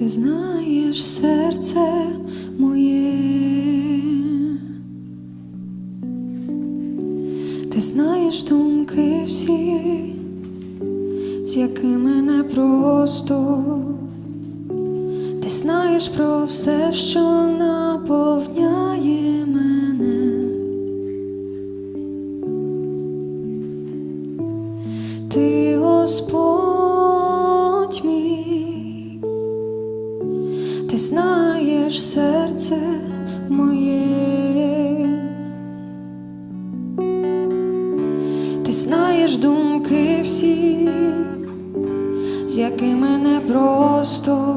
Ти знаєш серце моє, ти знаєш думки всі, з якими не просто, ти знаєш про все, що наповняє мене. Ти знаєш серце моє, ти знаєш думки всі, з якими не просто,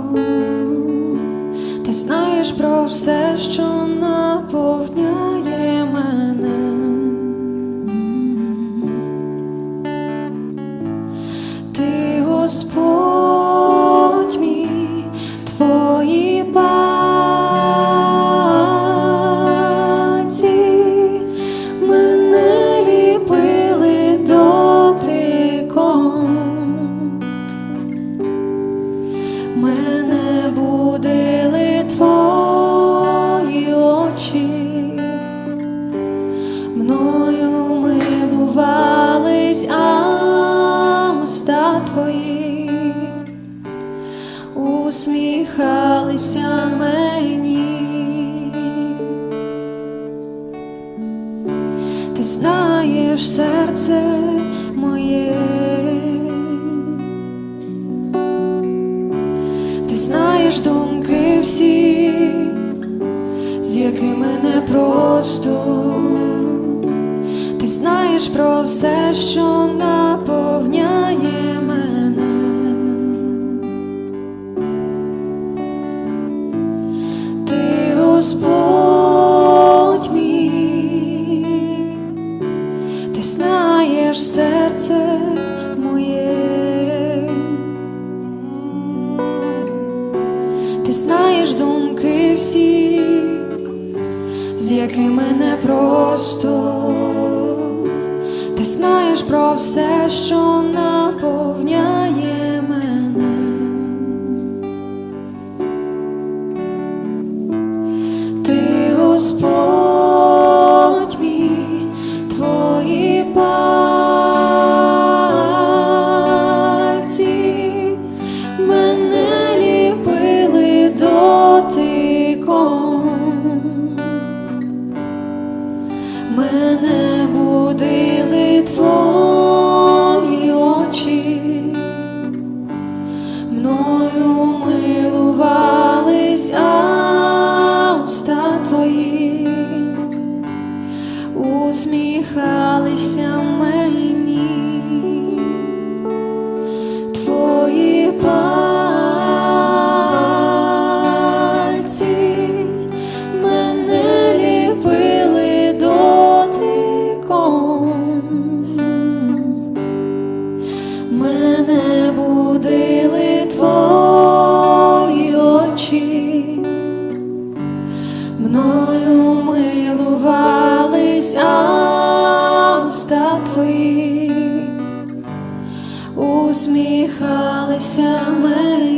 ти знаєш про все, що наповняє мене. Ти Господь уста твої усміхалися мені. Ти знаєш серце моє, ти знаєш думки всі, з якими не просто. Ти знаєш про все, що наповняє Господь мій, ти знаєш серце моє, ти знаєш думки всі з якими не просто, ти знаєш про все, що наповняє Господь мій, твої пальці мене ліпили дотиком. Усміхалися усміхалися мені.